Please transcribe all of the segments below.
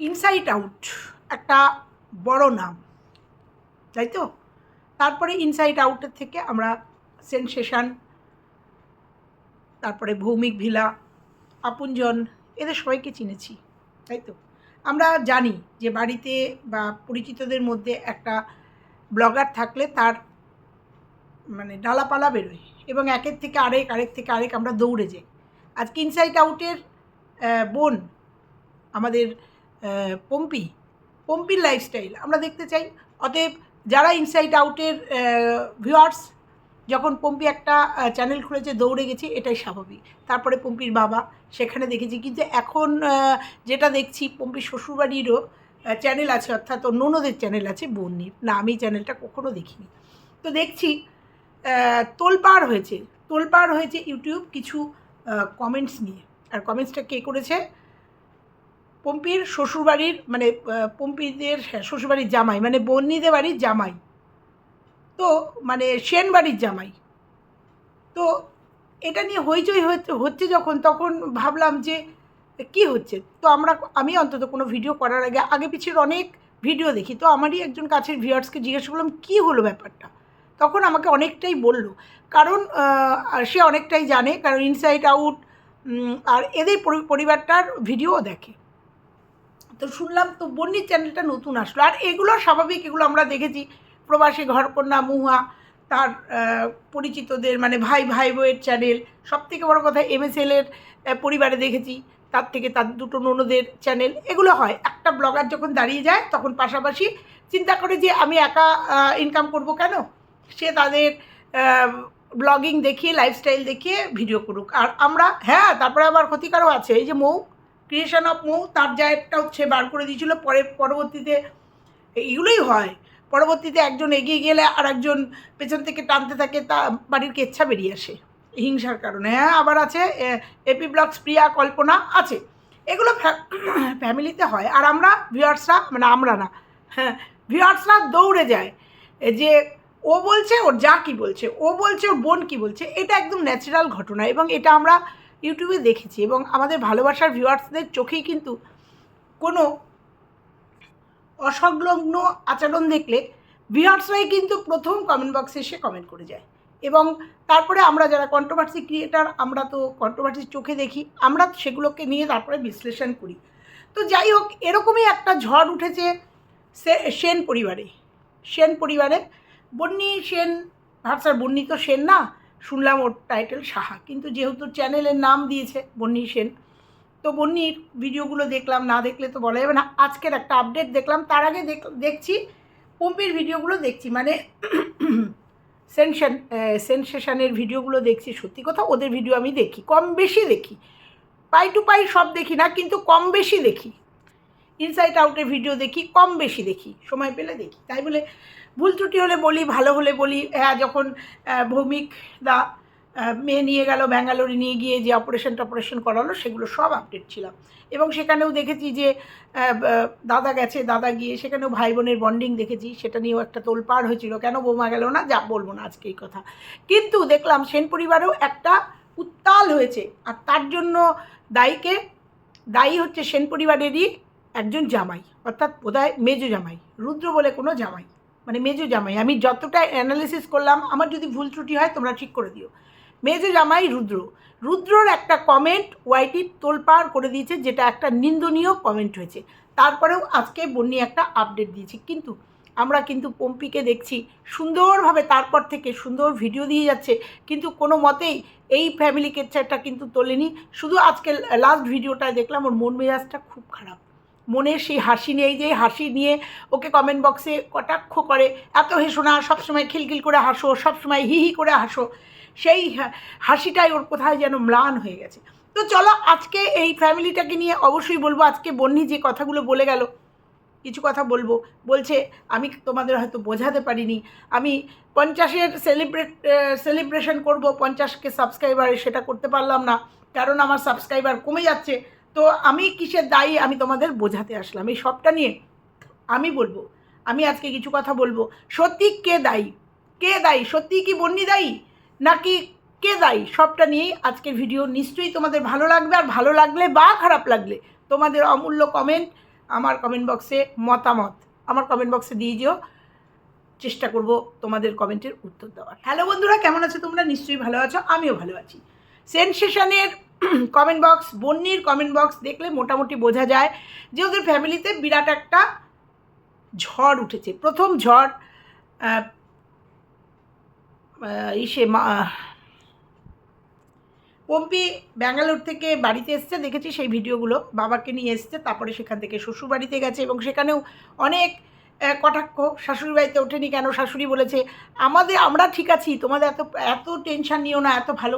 Inside out একটা বড় নাম, তাই তো? তারপরে ইনসাইড আউটের থেকে আমরা সেনসেশন তারপরে ভৌমিক ভিলা আপনজন এদের সবাইকে চিনেছি, তাই তো? আমরা জানি যে বাড়িতে বা পরিচিতদের মধ্যে একটা ব্লগার থাকলে তার মানে ডালাপালা বেরোয় এবং একের থেকে আরেক আরেক থেকে আরেক আমরা দৌড়ে যাই। আজকে ইনসাইড আউটের বোন আমাদের পম্পি পম্পির লাইফস্টাইল আমরা দেখতে চাই, অতএব যারা ইনসাইড আউটের ভিউয়ার্স যখন পম্পি একটা চ্যানেল খুলেছে, দৌড়ে গেছে, এটাই স্বাভাবিক। তারপরে পম্পির বাবা, সেখানে দেখেছি, কিন্তু এখন যেটা দেখছি পম্পির শ্বশুরবাড়িরও চ্যানেল আছে, অর্থাৎ ননদের চ্যানেল আছে বন্যির না, আমি চ্যানেলটা কখনো দেখিনি। তো দেখছি তোলপাড় হয়েছে। তোলপাড় হয়েছে ইউটিউব কিছু কমেন্টস নিয়ে। আর কমেন্টসটা কে করেছে? পম্পির শ্বশুরবাড়ির মানে পম্পিদের হ্যাঁ, শ্বশুরবাড়ির জামাই মানে বন্নিদের বাড়ির জামাই। তো মানে সেন বাড়ির জামাই। তো এটা নিয়ে হইচই হচ্ছে- যখন তখন ভাবলাম যে কি হচ্ছে? তো আমরা আমি অন্তত কোনো ভিডিও করার আগে আগে পিছের অনেক ভিডিও দেখি। তো আমারই একজন কাছের ভিউয়ার্সকে জিজ্ঞাসা করলাম কী হলো ব্যাপারটা? তখন আমাকে অনেকটাই বলল। কারণ সে অনেকটাই জানে কারণ ইনসাইড আউট আর এদের পরিবারটার ভিডিও দেখে। তো শুনলাম তো বন্নির চ্যানেলটা নতুন আসলো। আর এগুলো স্বাভাবিক, এগুলো আমরা দেখেছি। প্রবাসী ঘরকন্যা মুহা, তার পরিচিতদের মানে ভাই ভাই বইয়ের চ্যানেল সব থেকে বড় কথা এম এমএসএলের পরিবারে দেখেছি। তার থেকে তার দুটো ননদের চ্যানেল, এগুলো হয়। একটা ব্লগার যখন দাঁড়িয়ে যায়, তখন পাশাপাশি চিন্তা করে যে আমি একা ইনকাম করব কেন? সে তাদের ব্লগিং দেখিয়ে লাইফস্টাইল দেখিয়ে ভিডিও করুক। আর আমরা হ্যাঁ তারপরে আবার ক্ষতিকারও আছে। এই যে মৌ ক্রিয়েশন অফ মৌ তার জায়গাটা হচ্ছে বার করে দিয়েছিল, পরে, পরবর্তীতে এইগুলোই হয়। পরবর্তীতে একজন এগিয়ে গেলে আর একজন পেছন থেকে টানতে থাকে, তা বাড়ির কেচ্ছা বেরিয়ে আসে। হিংসার কারণে হ্যাঁ আবার আছে এপি ব্লগস প্রিয়া কল্পনা আছে। এগুলো ফ্যামিলিতে হয়। আর আমরা ভিউয়ার্সরা মানে আমরা না হ্যাঁ ভিউয়ার্সরা দৌড়ে যায়। যে ও বলছে, ওর যা কি বলছে, ও বলছে, ওর বোন কি বলছে, এটা একদম ন্যাচারাল ঘটনা। এবং এটা আমরা ইউটিউবে দেখেছি এবং আমাদের ভালোবাসার ভিউয়ার্সদের চোখেই কিন্তু কোনো অসংলগ্ন আচরণ দেখলে ভিউয়ার্সরাই কিন্তু প্রথম কমেন্ট বক্সে এসে কমেন্ট করে যায়। এবং তারপরে আমরা যারা কন্ট্রোভার্সি ক্রিয়েটার আমরা তো কন্ট্রোভার্সি চোখে দেখি, আমরা সেগুলোকে নিয়ে তারপরে বিশ্লেষণ করি। তো যাই হোক, এরকমই একটা ঝড় উঠেছে সেন পরিবারে। সেন পরিবারে। বন্নি সেন ভাবসার বন্নি তো সেন না শুনলাম ওর টাইটেল সাহা। কিন্তু যেহেতু চ্যানেলের নাম দিয়েছে বন্নি সেন, তো বন্নির ভিডিওগুলো দেখলাম, না দেখলে তো বলা যাবে না। আজকের একটা আপডেট দেখলাম, তার আগে দেখ- দেখছি, পম্পির ভিডিওগুলো দেখছি মানে সেনশন সেনসেশনের ভিডিওগুলো দেখছি, সত্যি কথা ওদের ভিডিও আমি দেখি, কম বেশি দেখি। পাই টু পাই সব দেখি না, কিন্তু কম বেশি দেখি। ইনসাইড আউটের ভিডিও দেখি, কম বেশি দেখি, সময় পেলে দেখি। তাই বলে ভুল ত্রুটি হলে বলি, ভালো হলে বলি। হ্যাঁ যখন ভৌমিক দা মেয়ে নিয়ে গেল, ব্যাঙ্গালোরে নিয়ে গিয়ে যে অপারেশন টপারেশন করালো, সেগুলো সব আপডেট ছিলাম। এবং সেখানেও দেখেছি যে দাদা গেছে, দাদা গিয়ে সেখানেও ভাই বোনের বন্ডিং দেখেছি। সেটা নিয়েও একটা তোলপাড় হয়েছিল। কেন বৌমা গেল না? যা বলব না আজকে এই কথা। কিন্তু দেখলাম সেন পরিবারেও একটা উত্তাল হয়েছে। আর তার জন্য দায়ীকে, দায়ী হচ্ছে সেন পরিবারেরই একজন জামাই। অর্থাৎ বোধহয় মেজো জামাই। রুদ্র বলে কোনো জামাই। মানে মেজো জামাই, আমি যতটা অ্যানালিসিস করলাম, আমার যদি ভুল ত্রুটি হয়, তোমরা ঠিক করে দিও। মেজো জামাই রুদ্র, রুদ্রর একটা কমেন্ট ওয়াইটি তোলপাড় করে দিয়েছে, যেটা একটা নিন্দনীয় কমেন্ট হয়েছে। তারপরেও আজকে বন্যি একটা আপডেট দিয়েছি। কিন্তু আমরা কিন্তু পম্পিকে দেখছি, সুন্দরভাবে তারপর থেকে সুন্দর ভিডিও দিয়ে যাচ্ছে, কিন্তু কোনো মতেই এই ফ্যামিলি কেচারটা কিন্তু তোলেনি। শুধু আজকে লাস্ট ভিডিওটা দেখলাম, ওর মন মেজাজটা খুব খারাপ। মনের সেই হাসি নেই যে হাসি নিয়ে ওকে কমেন্ট বক্সে কটাক্ষ করে। এত হেসো না, সবসময় খিলখিল করে হাসো, সবসময় হি হি করে হাসো। সেই হাসিটাই ওর কোথায় যেন ম্লান হয়ে গেছে। তো চলো আজকে এই ফ্যামিলিটাকে নিয়ে অবশ্যই বলব, আজকে বন্নি যে কথাগুলো বলে গেল, কিছু কথা বলব। বলছে, আমি তোমাদের হয়তো বোঝাতে পারিনি। আমি পঞ্চাশের সেলিব্রেট সেলিব্রেশন করব, পঞ্চাশকে সাবস্ক্রাইবারে সেটা করতে পারলাম না। কারণ আমার সাবস্ক্রাইবার কমে যাচ্ছে। তো আমি কিসের দায়ী আমি তোমাদের বোঝাতে আসলাম। এই সবটা নিয়ে আমি বলব। আমি আজকে কিছু কথা বলব। সত্যি কে দায়ী? কে দায়ী? সত্যি কি বন্যি দায়ী? নাকি কে দায়ী? সবটা নিয়েই আজকের ভিডিও নিশ্চয়ই তোমাদের ভালো লাগবে আর ভালো লাগলে বা খারাপ লাগলে তোমাদের অমূল্য কমেন্ট আমার কমেন্ট বক্সে মতামত, আমার কমেন্ট বক্সে দিয়ে যেও। চেষ্টা করব তোমাদের কমেন্টের উত্তর দেওয়ার। হ্যালো বন্ধুরা, কেমন আছো তোমরা? নিশ্চয়ই ভালো আছো, আমিও ভালো আছি। সেনসেশনের কমেন্ট বক্স বন্যির কমেন্ট বক্স দেখলে মোটামুটি বোঝা যায় যে ওদের ফ্যামিলিতে বিরাট একটা ঝড় উঠেছে। প্রথম ঝড় ইসে মা, পম্পি ব্যাঙ্গালোর থেকে বাড়িতে এসছে দেখেছি সেই ভিডিওগুলো? বাবাকে নিয়ে এসছে, তারপরে সেখান থেকে শ্বশুর বাড়িতে গেছে এবং সেখানেও অনেক কটাক্ষ, শাশুড়ি বাড়িতে ওঠেনি কেন? শাশুড়ি বলেছে, আমাদের, আমরা ঠিক আছি, তোমাদের এত এত টেনশন নিও না, এত ভালো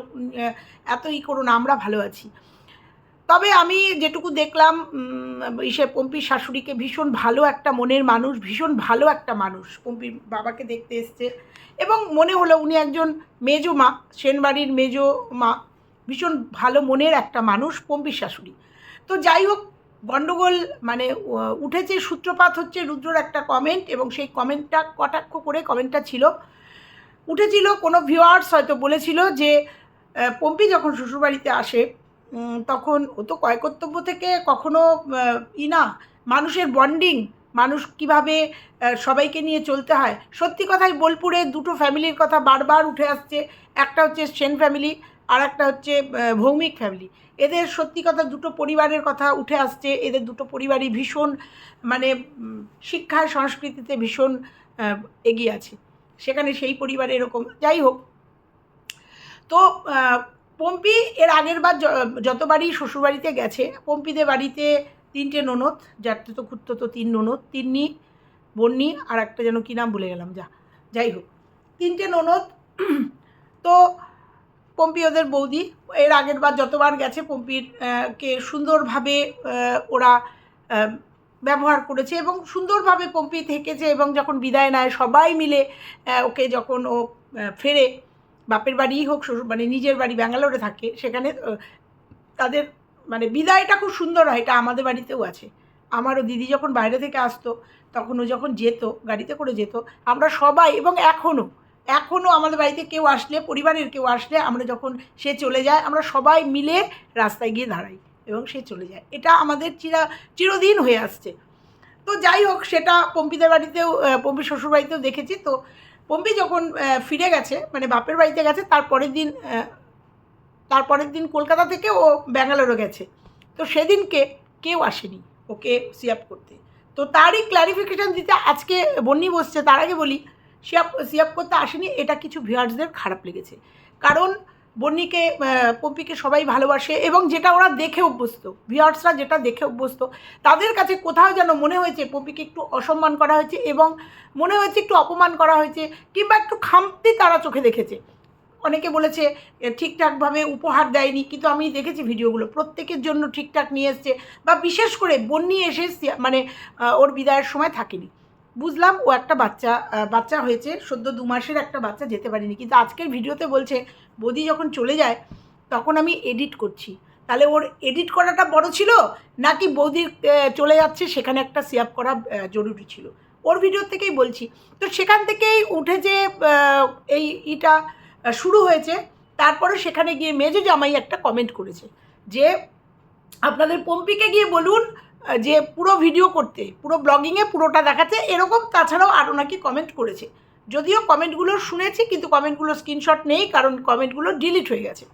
এত ই করো না, আমরা ভালো আছি। তবে আমি যেটুকু দেখলাম ইসে পম্পির শাশুড়িকে ভীষণ ভালো একটা মনের মানুষ, ভীষণ ভালো একটা মানুষ পম্পির বাবাকে দেখতে এসছে। এবং মনে হলো উনি একজন মেজো মা, সেনবাড়ির মেজো মা, ভীষণ ভালো মনের একটা মানুষ পম্পির শাশুড়ি। তো যাই হোক গণ্ডগোল মানে উঠেছে, সূত্রপাত হচ্ছে রুদ্রর একটা কমেন্ট এবং সেই কমেন্টটা কটাক্ষ করে কমেন্টটা ছিল, উঠেছিল, কোনো ভিউয়ার্স হয়তো বলেছিল যে পম্পি যখন শ্বশুরবাড়িতে আসে তখন ও তো কয় কর্তব্য থেকে কখনো ই না মানুষের বন্ডিং মানুষ কীভাবে সবাইকে নিয়ে চলতে হয়। সত্যি কথাই বোলপুরে দুটো ফ্যামিলির কথা বারবার উঠে আসছে, একটা হচ্ছে সেন ফ্যামিলি আর একটা হচ্ছে ভৌমিক ফ্যামিলি এদের সত্যি কথা দুটো পরিবারের কথা উঠে আসছে। এদের দুটো পরিবারই ভীষণ মানে উম, শিক্ষায় সংস্কৃতিতে ভীষণ এগিয়ে আছে। সেখানে সেই পরিবারে এরকম যাই হোক। তো পম্পি এর আগের বার যতবারই শ্বশুরবাড়িতে গেছে পম্পিদের বাড়িতে তিনটে ননদ যার তো খুঁড়তো তো তিন ননদ তিন্নি বন্নি আর একটা যেন কী নাম ভুলে গেলাম যা যাই হোক। তিনটে ননদ তো পম্পি ওদের বৌদি। এর আগের বার যতবার গেছে, পম্পির কে সুন্দরভাবে ওরা ব্যবহার করেছে এবং সুন্দরভাবে পম্পি থেকেছে এবং যখন বিদায় নেয়, সবাই মিলে ওকে যখন ও ফেরে, বাপের বাড়িই হোক মানে নিজের বাড়ি ব্যাঙ্গালোরে থাকে, সেখানে তাদের মানে বিদায়টা খুব সুন্দর হয়, এটা আমাদের বাড়িতেও আছে। আমারও দিদি যখন বাইরে থেকে আসতো, তখন ও যখন যেত, গাড়িতে করে যেত, আমরা সবাই এবং এখনও এখনও আমাদের বাড়িতে কেউ আসলে পরিবারের কেউ আসলে আমরা যখন সে চলে যায় আমরা সবাই মিলে রাস্তায় গিয়ে দাঁড়াই এবং সে চলে যায়। এটা আমাদের চিরা চিরদিন হয়ে আসছে। তো যাই হোক সেটা পম্পিদের বাড়িতেও আহ, পম্পির শ্বশুর বাড়িতেও দেখেছি। তো পম্পি যখন ফিরে গেছে মানে বাপের বাড়িতে গেছে তারপরের দিন তারপরের দিন কলকাতা থেকে ও ব্যাঙ্গালোরও গেছে। তো সেদিনকে কেউ আসেনি ওকে সিয়াপ করতে। তো তারই ক্লারিফিকেশান দিতে আজকে বন্যি বসছে তার আগে বলি সিয়াপ সিয়াপ করতে আসেনি, এটা কিছু ভিউয়ার্সদের খারাপ লেগেছে। কারণ বন্নিকে পম্পিকে সবাই ভালোবাসে এবং যেটা ওরা দেখে অভ্যস্ত ভিউয়ার্সরা যেটা দেখে অভ্যস্ত, তাদের কাছে কোথাও যেন মনে হয়েছে পম্পিকে একটু অসম্মান করা হয়েছে এবং মনে হয়েছে একটু অপমান করা হয়েছে কিংবা একটু খামতি তারা চোখে দেখেছে। অনেকে বলেছে ঠিকঠাকভাবে উপহার দেয়নি। কিন্তু আমি দেখেছি ভিডিওগুলো, প্রত্যেকের জন্য ঠিকঠাক নিয়ে এসছে বা বিশেষ করে বন্যি এসে মানে ওর বিদায়ের সময় থাকেনি। বুঝলাম ও একটা বাচ্চা বাচ্চা হয়েছে, সদ্য দু মাসের একটা বাচ্চা যেতে পারিনি। কিন্তু আজকের ভিডিওতে বলছে, বৌদি যখন চলে যায়, তখন আমি এডিট করছি। তাহলে ওর এডিট করাটা বড় ছিল, নাকি বৌদি চলে যাচ্ছে, সেখানে একটা সেভ করা জরুরি ছিল? ওর ভিডিও থেকেই বলছি। তো সেখান থেকেই উঠে যে এই ইটা শুরু হয়েছে, তারপরে সেখানে গিয়ে মেজো জামাই একটা কমেন্ট করেছে যে, আপনাদের পম্পিকে গিয়ে বলুন যে পুরো ভিডিও করতে, পুরো ব্লগিংয়ে পুরোটা দেখাতে, এরকম তাছাড়াও আরও নাকি কমেন্ট করেছে। যদিও কমেন্টগুলো শুনেছি, কিন্তু কমেন্টগুলো স্ক্রিনশট নেই, কারণ কমেন্টগুলো ডিলিট হয়ে গেছে।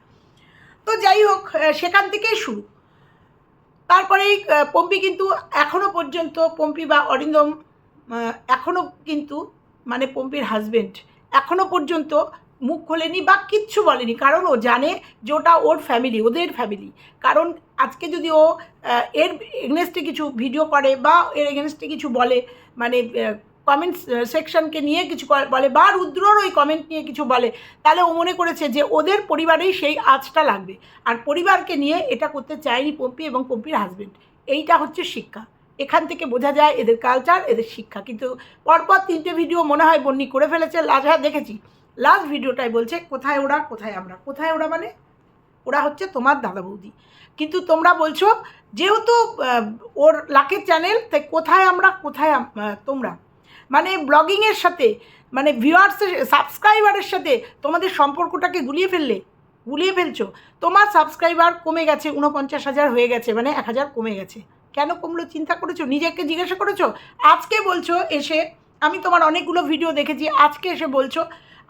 তো যাই হোক সেখান থেকেই শুরু। তারপরেই পম্পি কিন্তু এখনও পর্যন্ত, পম্পি বা অরিন্দম এখনও কিন্তু মানে পম্পির হাজবেন্ড এখনও পর্যন্ত মুখ খোলেনি বা কিচ্ছু বলেনি, কারণ ও জানে যে ওটা ওর ফ্যামিলি ওদের ফ্যামিলি কারণ আজকে যদি ও এর এগেনস্টে কিছু ভিডিও করে বা এর এগেনস্টে কিছু বলে মানে কমেন্ট সেকশনকে নিয়ে কিছু বলে বা রুদ্রর ওই কমেন্ট নিয়ে কিছু বলে, তাহলে ও মনে করেছে যে ওদের পরিবারেই সেই আঁচটা লাগবে। আর পরিবারকে নিয়ে এটা করতে চায়নি পম্পি এবং পম্পির হাজবেন্ড এইটা হচ্ছে শিক্ষা। এখান থেকে বোঝা যায় এদের কালচার এদের শিক্ষা। কিন্তু পরপর তিনটে ভিডিও মনে হয় বন্নি করে ফেলেছে, লাস্ট হ্যাঁ দেখেছি। লাস্ট ভিডিওটাই বলছে, কোথায় ওরা, কোথায় আমরা? কোথায় ওরা মানে? ওরা হচ্ছে তোমার দাদা বৌদি। কিন্তু তোমরা বলছো, যেহেতু ওর লাকের চ্যানেল তাই কোথায় আমরা, কোথায় তোমরা? মানে ব্লগিংয়ের সাথে মানে ভিউয়ার্সের সাবস্ক্রাইবারের সাথে তোমাদের সম্পর্কটাকে গুলিয়ে ফেললে, গুলিয়ে ফেলছো, তোমার সাবস্ক্রাইবার কমে গেছে উনপঞ্চাশ হাজার হয়ে গেছে মানে এক হাজার কমে গেছে। কেন কমলো? চিন্তা করেছ? নিজেকে জিজ্ঞাসা করেছ? আজকে বলছো এসে আমি তোমার অনেকগুলো ভিডিও দেখেছি, আজকে এসে বলছো,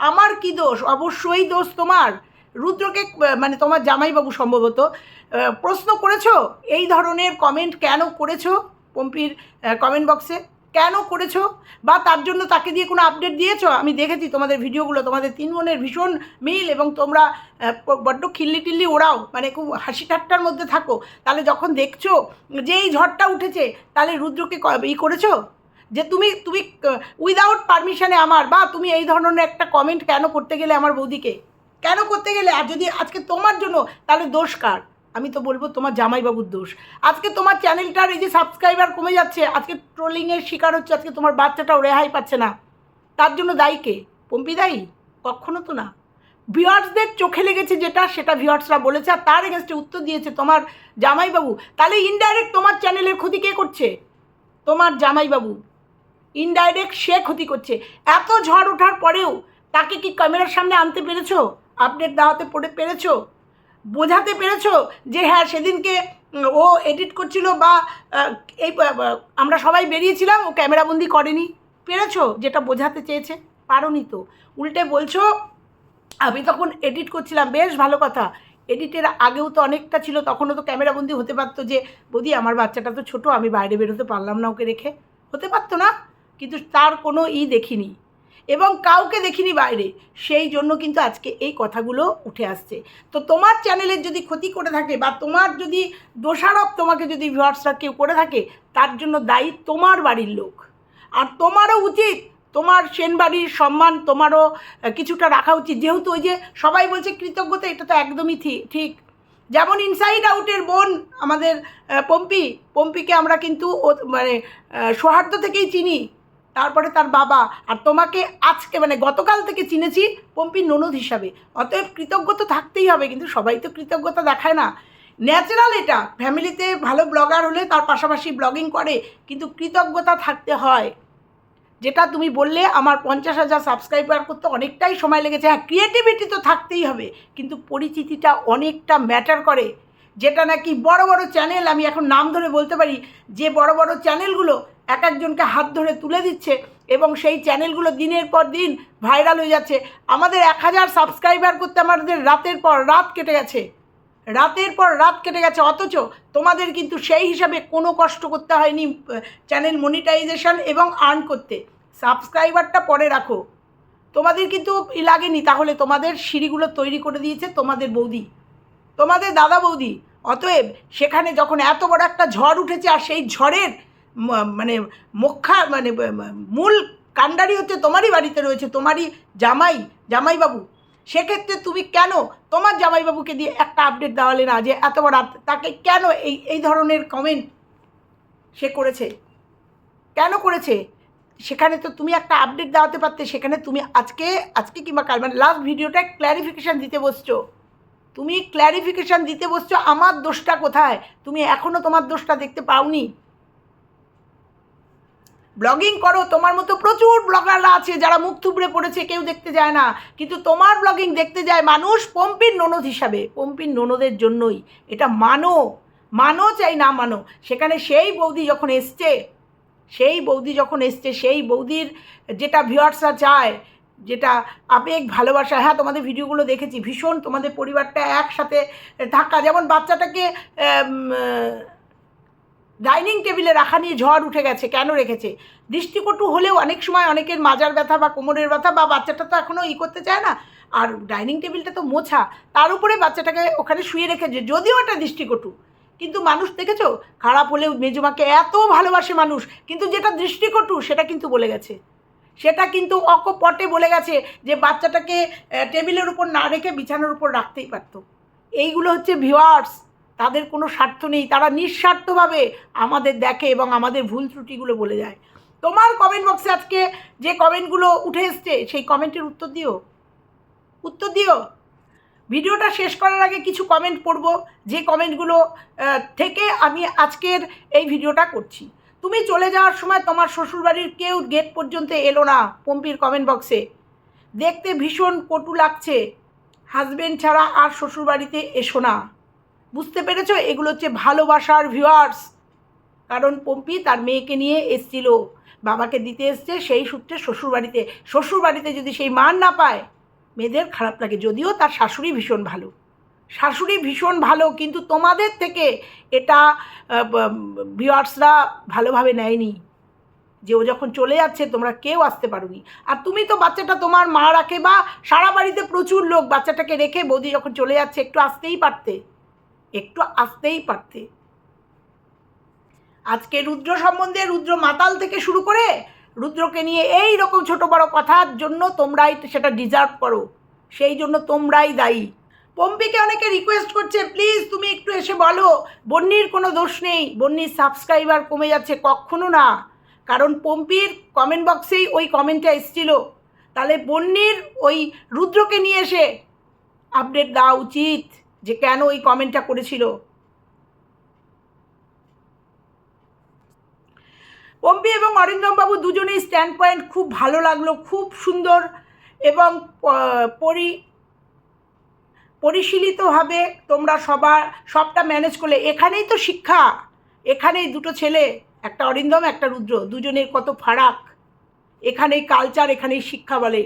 আমার কি দোষ? অবশ্যই দোষ তোমার। রুদ্রকে মানে তোমার জামাইবাবু সম্ভবত প্রশ্ন করেছ? এই ধরনের কমেন্ট কেন করেছ? পম্পির কমেন্ট বক্সে কেন করেছ? বা তার জন্য তাকে দিয়ে কোনো আপডেট দিয়েছ? আমি দেখেছি তোমাদের ভিডিওগুলো তোমাদের তিন বোনের ভীষণ মিল এবং তোমরা বড্ড খিল্লি টিল্লি ওড়াও মানে খুব হাসি ঠাট্টার মধ্যে থাকো। তাহলে যখন দেখছ যে এই ঝড়টা উঠেছে, তাহলে রুদ্রকে ই করেছ? যে তুমি তুমি উইদাউট পারমিশনে আমার, বা তুমি এই ধরনের একটা কমেন্ট কেন করতে গেলে আমার বৌদিকে? কেন করতে গেলে? আর যদি আজকে তোমার জন্য, তাহলে দোষ কার? আমি তো বলব তোমার জামাইবাবুর দোষ। আজকে তোমার চ্যানেলটার এই যে সাবস্ক্রাইবার কমে যাচ্ছে, আজকে ট্রোলিংয়ের শিকার হচ্ছে, আজকে তোমার বাচ্চাটাও রেহাই পাচ্ছে না। তার জন্য দায়ী কে? পম্পি দায়ী? কখনো তো না। ভিওয়ার্সদের চোখে লেগেছে যেটা, সেটা ভিউয়ার্সরা বলেছে, আর তার এগেনস্টে উত্তর দিয়েছে তোমার জামাইবাবু। তাহলে ইনডাইরেক্ট তোমার চ্যানেলের ক্ষতি কে করছে? তোমার জামাইবাবু। ইনডাইরেক্ট সে ক্ষতি করছে। এত ঝড় ওঠার পরেও তাকে কি ক্যামেরার সামনে আনতে পেরেছ? আপডেট দেওয়াতে পড়ে পেরেছ? বোঝাতে পেরেছ যে হ্যাঁ সেদিনকে ও এডিট করছিল বা এই আমরা সবাই বেরিয়েছিলাম, ও ক্যামেরাবন্দি করেনি। পেরেছ? যেটা বোঝাতে চেয়েছে। পারোনি তো। উল্টে বলছো, আমি তখন এডিট করছিলাম। বেশ ভালো কথা। এডিটের আগেও তো অনেকটা ছিল, তখনও তো ক্যামেরাবন্দি হতে পারতো যে, বৌদি, আমার বাচ্চাটা তো ছোট, আমি বাইরে বেরোতে পারলাম না ওকে রেখে। হতে পারতো না? কিন্তু তার কোনো ই দেখিনি এবং কাউকে দেখিনি বাইরে। সেই জন্য কিন্তু আজকে এই কথাগুলো উঠে আসছে। তো তোমার চ্যানেলের যদি ক্ষতি করে থাকে বা তোমার যদি দোষারোপ তোমাকে যদি ভিউয়ার্সরা কেউ করে থাকে, তার জন্য দায়ী তোমার বাড়ির লোক। আর তোমারও উচিত, তোমার সেনবাড়ির সম্মান তোমারও কিছুটা রাখা উচিত। যেহেতু ওই যে সবাই বলছে কৃতজ্ঞতা, এটা তো একদমই ঠিক। যেমন ইনসাইড আউটের বোন আমাদের পম্পি, পম্পিকে আমরা কিন্তু মানে সৌহার্দ্য থেকেই চিনি। তারপরে তার বাবা। আর তোমাকে আজকে মানে গতকাল থেকে চিনেছি পম্পির ননদ হিসাবে। অতএব কৃতজ্ঞ তো থাকতেই হবে, কিন্তু সবাই তো কৃতজ্ঞতা দেখায় না। ন্যাচারাল এটা। ফ্যামিলিতে ভালো ব্লগার হলে তার পাশাপাশি ব্লগিং করে, কিন্তু কৃতজ্ঞতা থাকতে হয়। যেটা তুমি বললে, আমার পঞ্চাশ হাজার সাবস্ক্রাইবার করতে অনেকটাই সময় লেগেছে। হ্যাঁ ক্রিয়েটিভিটি তো থাকতেই হবে, কিন্তু পরিচিতিটা অনেকটা ম্যাটার করে। যেটা নাকি বড় বড় চ্যানেল আমি এখন নাম ধরে বলতে পারি, যে বড় বড় চ্যানেলগুলো এক একজনকে হাত ধরে তুলে দিচ্ছে এবং সেই চ্যানেলগুলো দিনের পর দিন ভাইরাল হয়ে যাচ্ছে। আমাদের এক হাজার সাবস্ক্রাইবার করতে আমাদের রাতের পর রাত কেটে গেছে। রাতের পর রাত কেটে গেছে, অথচ তোমাদের কিন্তু সেই হিসাবে কোনো কষ্ট করতে হয়নি চ্যানেল মনিটাইজেশন এবং আর্ন করতে। সাবস্ক্রাইবারটা পরে রাখো। তোমাদের কিন্তু লাগেনি, তাহলে তোমাদের সিঁড়িগুলো তৈরি করে দিয়েছে তোমাদের বৌদি। তোমাদের দাদা বৌদি। অতএব সেখানে যখন এত বড় একটা ঝড় উঠেছে আর সেই ঝড়ের মানে মুখা মানে মূল কাণ্ডারি হচ্ছে তোমারই বাড়িতে রয়েছে, তোমারই জামাই, জামাইবাবু। সেক্ষেত্রে তুমি কেন তোমার জামাইবাবুকে দিয়ে একটা আপডেট দেওয়ালে না যে এত বড় তাকে কেন এই এই ধরনের কমেন্ট সে করেছে? কেন করেছে? সেখানে তো তুমি একটা আপডেট দেওয়াতে পারতে, সেখানে তুমি আজকে আজকে কিংবা কাল মানে লাস্ট ভিডিওটা ক্ল্যারিফিকেশান দিতে বসছো। তুমি ক্ল্যারিফিকেশান দিতে বসছো, আমার দোষটা কোথায়? তুমি এখনও তোমার দোষটা দেখতে পাওনি। ব্লগিং করো, তোমার মতো প্রচুর ব্লগাররা আছে যারা মুখ থুবড়ে পড়েছে, কেউ দেখতে যায় না। কিন্তু তোমার ব্লগিং দেখতে যায় মানুষ পম্পির ননদ হিসাবে, পম্পির ননদের জন্যই। এটা মানো মানো চাই না মানো। সেখানে সেই বৌদি যখন এসছে, সেই বৌদি যখন এসছে, সেই বৌদির যেটা ভিউয়ার্সরা চায়, যেটা আবেগ, ভালোবাসা হ্যাঁ তোমাদের ভিডিওগুলো দেখেছি, ভীষণ তোমাদের পরিবারটা একসাথে থাকা, যেমন বাচ্চাটাকে ডাইনিং টেবিলে রাখা নিয়ে ঝড় উঠে গেছে, কেন রেখেছে? দৃষ্টিকটু হলেও অনেক সময় অনেকের মাজার ব্যথা বা কোমরের ব্যথা বা বাচ্চাটা তো এখনও ই করতে চায় না। আর ডাইনিং টেবিলটা তো মোছা, তার উপরে বাচ্চাটাকে ওখানে শুয়ে রেখেছে যদিও এটা দৃষ্টিকটু। কিন্তু মানুষ দেখেছ? খারাপ হলেও মেজুমাকে এত ভালোবাসে মানুষ, কিন্তু যেটা দৃষ্টিকটু সেটা কিন্তু বলে গেছে। সেটা কিন্তু অকপটে বলে গেছে যে, বাচ্চাটাকে টেবিলের উপর না রেখে বিছানার উপর রাখতেই পারতো। এইগুলো হচ্ছে ভিউয়ার্স তাদের কোনো স্বার্থ নেই। তারা নিঃস্বার্থভাবে আমাদের দেখে এবং আমাদের ভুল ত্রুটিগুলো বলে যায় তোমার কমেন্ট বক্সে আজকে যে কমেন্টগুলো উঠে এসছে, সেই কমেন্টের উত্তর দিও। উত্তর দিও। ভিডিওটা শেষ করার আগে কিছু কমেন্ট পড়ব। যে কমেন্টগুলো থেকে আমি আজকের এই ভিডিওটা করছি। তুমি চলে যাওয়ার সময় তোমার শ্বশুরবাড়ির কেউ গেট পর্যন্ত এলো না পম্পির কমেন্ট বক্সে দেখতে ভীষণ কটু লাগছে। হাজবেন্ড ছাড়া আর শ্বশুরবাড়িতে এসো না। বুঝতে পেরেছ? এগুলো হচ্ছে ভালোবাসার ভিউয়ার্স কারণ পম্পি তার মেয়েকে নিয়ে এসছিল। বাবাকে দিতে এসছে সেই সূত্রে শ্বশুরবাড়িতে। শ্বশুরবাড়িতে যদি সেই মান না পায়, মেয়েদের খারাপ লাগে। যদিও তার শাশুড়ি ভীষণ ভালো। শাশুড়ি ভীষণ ভালো, কিন্তু তোমাদের থেকে এটা ভিওয়ার্সরা ভালোভাবে নেয়নি। যে ও যখন চলে যাচ্ছে, তোমরা কেউ আসতে পারোনি। আর তুমি তো বাচ্চাটা তোমার মা রাখে বা সারা বাড়িতে প্রচুর লোক বাচ্চাটাকে রেখে বৌদি যখন চলে যাচ্ছে, একটু আসতেই পারতে। একটু আসতেই পারতে। আজকে রুদ্র সম্বন্ধে রুদ্র মাতাল থেকে শুরু করে রুদ্রকে নিয়ে এই রকম ছোট বড় কথার জন্য তোমরাই সেটা ডিজার্ভ করো। সেই জন্য তোমরাই দায়ী। পম্পিকে অনেকে রিকোয়েস্ট করছে প্লিজ তুমি একটু এসে বলো বন্নির কোনো দোষ নেই বন্নির সাবস্ক্রাইবার কমে যাচ্ছে। কখনো না। কারণ পম্পির কমেন্ট বক্সেই ওই কমেন্টটা এসেছিল। তাহলে বন্নির ওই রুদ্রকে নিয়ে এসে আপডেট দেওয়া উচিত। যে কেন ওই কমেন্টটা করেছিল? পম্পি এবং অরিন্দমবাবু দুজনেই স্ট্যান্ড পয়েন্ট খুব ভালো লাগল, খুব সুন্দর এবং পরি, পরিশীলিতভাবে তোমরা সবার, সবটা ম্যানেজ করলে। এখানেই তো শিক্ষা, এখানেই দুটো ছেলে, একটা অরিন্দম, একটা রুদ্র, দুজনের কত ফারাক। এখানেই কালচার এখানেই শিক্ষা বলে।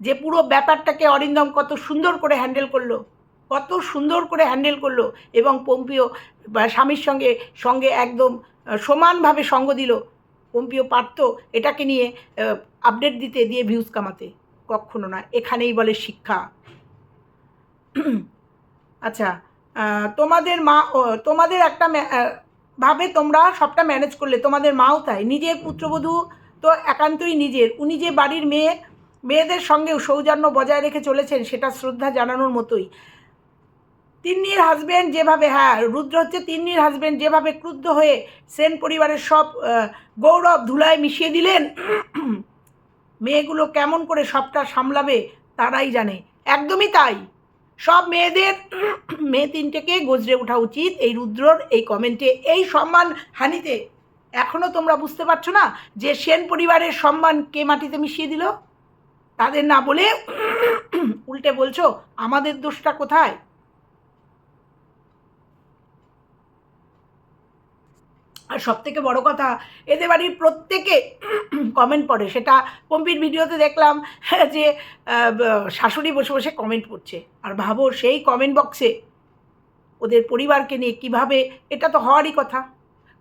যে পুরো ব্যাপারটাকে অরিন্দম কত সুন্দর করে হ্যান্ডেল করল। কত সুন্দর করে হ্যান্ডেল করল এবং পম্পিও স্বামীর সঙ্গে সঙ্গে একদম সমানভাবে সঙ্গ দিল। পম্পিও পারতো এটাকে নিয়ে আপডেট দিতে, দিয়ে ভিউজ কামাতে। কখনো না, এখানেই বলে শিক্ষা। আচ্ছা তোমাদের মা তোমাদের একটা ভাবে তোমরা সবটা ম্যানেজ করলে, তোমাদের মাও তাই। নিজের পুত্রবধূ তো একান্তই নিজের। উনি যে বাড়ির মেয়ে, মেয়েদের সঙ্গেও সৌজন্য বজায় রেখে চলেছেন, সেটা শ্রদ্ধা জানানোর মতোই। তিন্নির হাজবেন্ড যেভাবে হ্যাঁ রুদ্র হচ্ছে তিন্নির হাজবেন্ড যেভাবে ক্রুদ্ধ হয়ে সেন পরিবারের সব গৌরব ধুলায় মিশিয়ে দিলেন, মেয়েগুলো কেমন করে সবটা সামলাবে তারাই জানে। একদমই তাই। সব মেয়েদের, মেয়ে তিনটেকে গজরে ওঠা উচিত এই রুদ্রর এই কমেন্টে এই সম্মান হানিতে এখনও তোমরা বুঝতে পারছ না যে সেন পরিবারের সম্মান কে মাটিতে মিশিয়ে দিল? তাদের না বলে, উল্টে বলছো, আমাদের দোষটা কোথায়? আর সব থেকে বড় কথা, এদের বাড়ির প্রত্যেকে কমেন্ট পড়ে। সেটা পম্পির ভিডিওতে দেখলাম যে শাশুড়ি বসে বসে কমেন্ট করছে। আর ভাবো সেই কমেন্ট বক্সে ওদের পরিবারকে নিয়ে কীভাবে, এটা তো হওয়ারই কথা।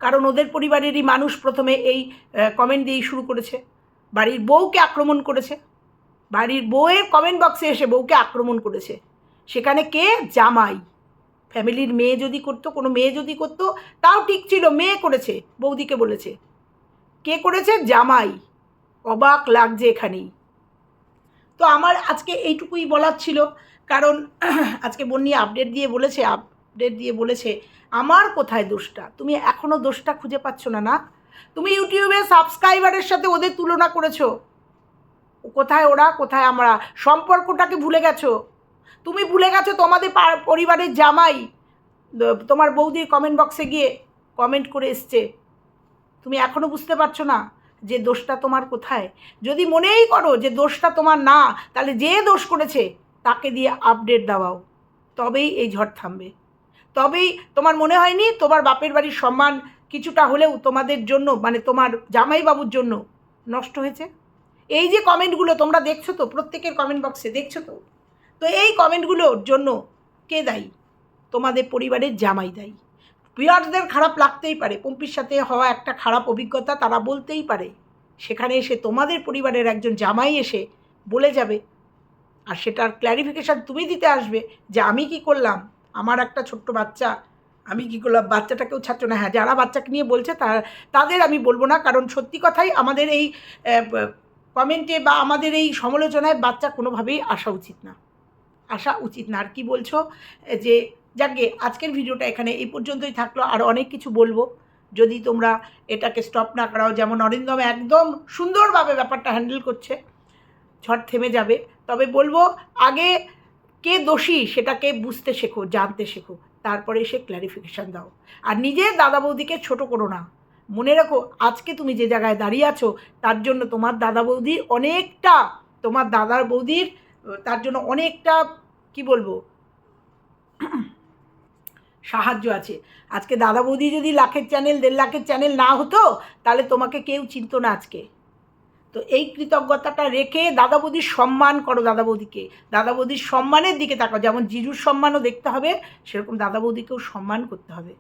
কারণ ওদের পরিবারেরই মানুষ প্রথমে এই কমেন্ট দিয়েই শুরু করেছে। বাড়ির বউকে আক্রমণ করেছে। বাড়ির বউয়ের কমেন্ট বক্সে এসে বউকে আক্রমণ করেছে। সেখানে কে? জামাই। ফ্যামিলির মেয়ে যদি করতো, কোনো মেয়ে যদি করতো, তাও ঠিক ছিল, মেয়ে করেছে, বৌদিকে বলেছে। কে করেছে? জামাই। অবাক লাগছে এখানেই। তো আমার আজকে এইটুকুই বলার ছিল, কারণ আজকে বন্যি আপডেট দিয়ে বলেছে আপডেট দিয়ে বলেছে, আমার কোথায় দোষটা? তুমি এখনও দোষটা খুঁজে পাচ্ছ না না? তুমি ইউটিউবে সাবস্ক্রাইবারের সাথে ওদের তুলনা করেছ। কোথায় ওরা? কোথায় আমরা? সম্পর্কটাকে ভুলে গেছো? তুমি ভুলে গেছো তোমাদের পরিবারের জামাই তোমার বৌদির কমেন্ট বক্সে গিয়ে কমেন্ট করে এসছে। তুমি এখনও বুঝতে পারছ না যে দোষটা তোমার কোথায়? যদি মনেই করো যে দোষটা তোমার না, তাহলে যে দোষ করেছে তাকে দিয়ে আপডেট দেওয়াও। তবেই এই ঝড় থামবে। তবেই তোমার মনে হয়নি তোমার বাপের বাড়ির সম্মান কিছুটা হলেও তোমাদের জন্য মানে তোমার জামাইবাবুর জন্য নষ্ট হয়েছে? এই যে কমেন্টগুলো তোমরা দেখছ তো, প্রত্যেকের কমেন্ট বক্সে দেখছ তো? তো এই কমেন্টগুলোর জন্য কে দায়ী? তোমাদের পরিবারের জামাই দায়ী। পিয়ারদের খারাপ লাগতেই পারে। পম্পির সাথে হওয়া একটা খারাপ অভিজ্ঞতা তারা বলতেই পারে। সেখানে এসে তোমাদের পরিবারের একজন জামাই এসে বলে যাবে। আর সেটার ক্ল্যারিফিকেশান তুমি দিতে আসবে যে আমি কি করলাম? আমার একটা ছোট্ট বাচ্চা, আমি কি করলাম? বাচ্চাটাকেও ছাত্র না? হ্যাঁ যারা বাচ্চাকে নিয়ে বলছে তা তাদের আমি বলব না। কারণ সত্যি কথাই আমাদের এই কমেন্টে বা আমাদের এই সমালোচনায় বাচ্চা কোনোভাবেই আসা উচিত না। আসা উচিত না। আর কি বলছো? যে, যাকে আজকের ভিডিওটা এখানে এই পর্যন্তই থাকল। আর অনেক কিছু বলব। যদি তোমরা এটাকে স্টপ না করাও, যেমন অরিন্দম একদম সুন্দরভাবে ব্যাপারটা হ্যান্ডেল করছে, ঝড় থেমে যাবে। তবে বলব, আগে কে দোষী সেটাকে বুঝতে শেখো, জানতে শেখো। তারপরে সে ক্ল্যারিফিকেশান দাও। আর নিজে দাদা বৌদিকে ছোটো করো না। মনে রাখো, আজকে তুমি যে জায়গায় দাঁড়িয়ে আছো, তার জন্য তোমার দাদা বৌদির অনেকটা, তোমার দাদার বৌদির, তার জন্য অনেকটা কি বলব? সাহায্য আছে। আজকে দাদা বৌদি যদি লাখের চ্যানেল দেড় লাখের চ্যানেল না হতো, তাহলে তোমাকে কেউ চিনত না আজকে। তো এই কৃতজ্ঞতাটা রেখে দাদা বৌদির সম্মান করো দাদা বৌদিকে। দাদা বৌদির সম্মানের দিকে তাকাও। যেমন জিজুর সম্মানও দেখতে হবে, সেরকম দাদা বৌদিকেও সম্মান করতে হবে।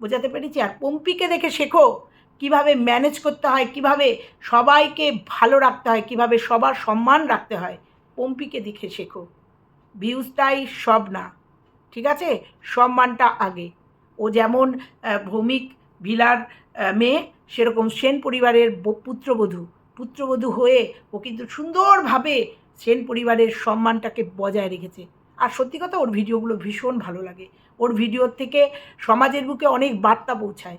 বোঝাতে পেরেছি? আর পম্পিকে দেখে শেখো, কীভাবে ম্যানেজ করতে হয়, কীভাবে সবাইকে ভালো রাখতে হয়, কীভাবে সবার সম্মান রাখতে হয়। পম্পিকে দেখে শেখো। ভিউজটাই সব না, ঠিক আছে? সম্মানটা আগে। ও যেমন ভৌমিক ভিলার মেয়ে, সেরকম সেন পরিবারের পুত্রবধূ। পুত্রবধূ হয়ে ও কিন্তু সুন্দরভাবে সেন পরিবারের সম্মানটাকে বজায় রেখেছে। আর সত্যি কথা, ওর ভিডিওগুলো ভীষণ ভালো লাগে। ওর ভিডিওর থেকে সমাজের বুকে অনেক বার্তা পৌঁছায়।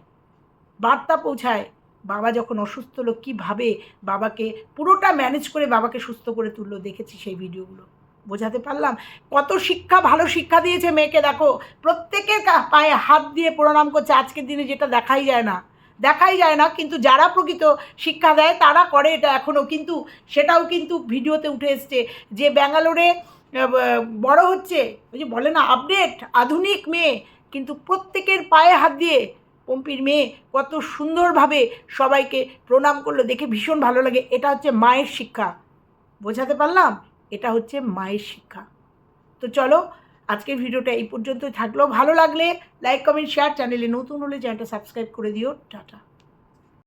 বার্তা পৌঁছায়, বাবা যখন অসুস্থ হলো কীভাবে বাবাকে পুরোটা ম্যানেজ করে বাবাকে সুস্থ করে তুললো, দেখেছি সেই ভিডিওগুলো। বোঝাতে পারলাম। কত শিক্ষা, ভালো শিক্ষা দিয়েছে মেয়েকে, দেখো। প্রত্যেকের পায়ে হাত দিয়ে প্রণাম করছে। আজকের দিনে যেটা দেখাই যায় না। দেখাই যায় না, কিন্তু যারা প্রকৃত শিক্ষা দেয়, তারা করে এটা এখনও কিন্তু সেটাও কিন্তু ভিডিওতে উঠে এসছে যে ব্যাঙ্গালোরে বড় হচ্ছে, ওই যে বলে না, আপডেট, আধুনিক মেয়ে। কিন্তু প্রত্যেকের পায়ে হাত দিয়ে পম্পির মেয়ে কত সুন্দরভাবে সবাইকে প্রণাম করল। দেখে ভীষণ ভালো লাগে। এটা হচ্ছে মায়ের শিক্ষা। বোঝাতে পারলাম? এটা হচ্ছে মায়ের শিক্ষা। তো চলো, আজকের ভিডিওটা এই পর্যন্তই থাকল। ভালো লাগলে লাইক কমেন্ট শেয়ার চ্যানেলে নতুন হলে চ্যানেলটা সাবস্ক্রাইব করে দিও। টাটা।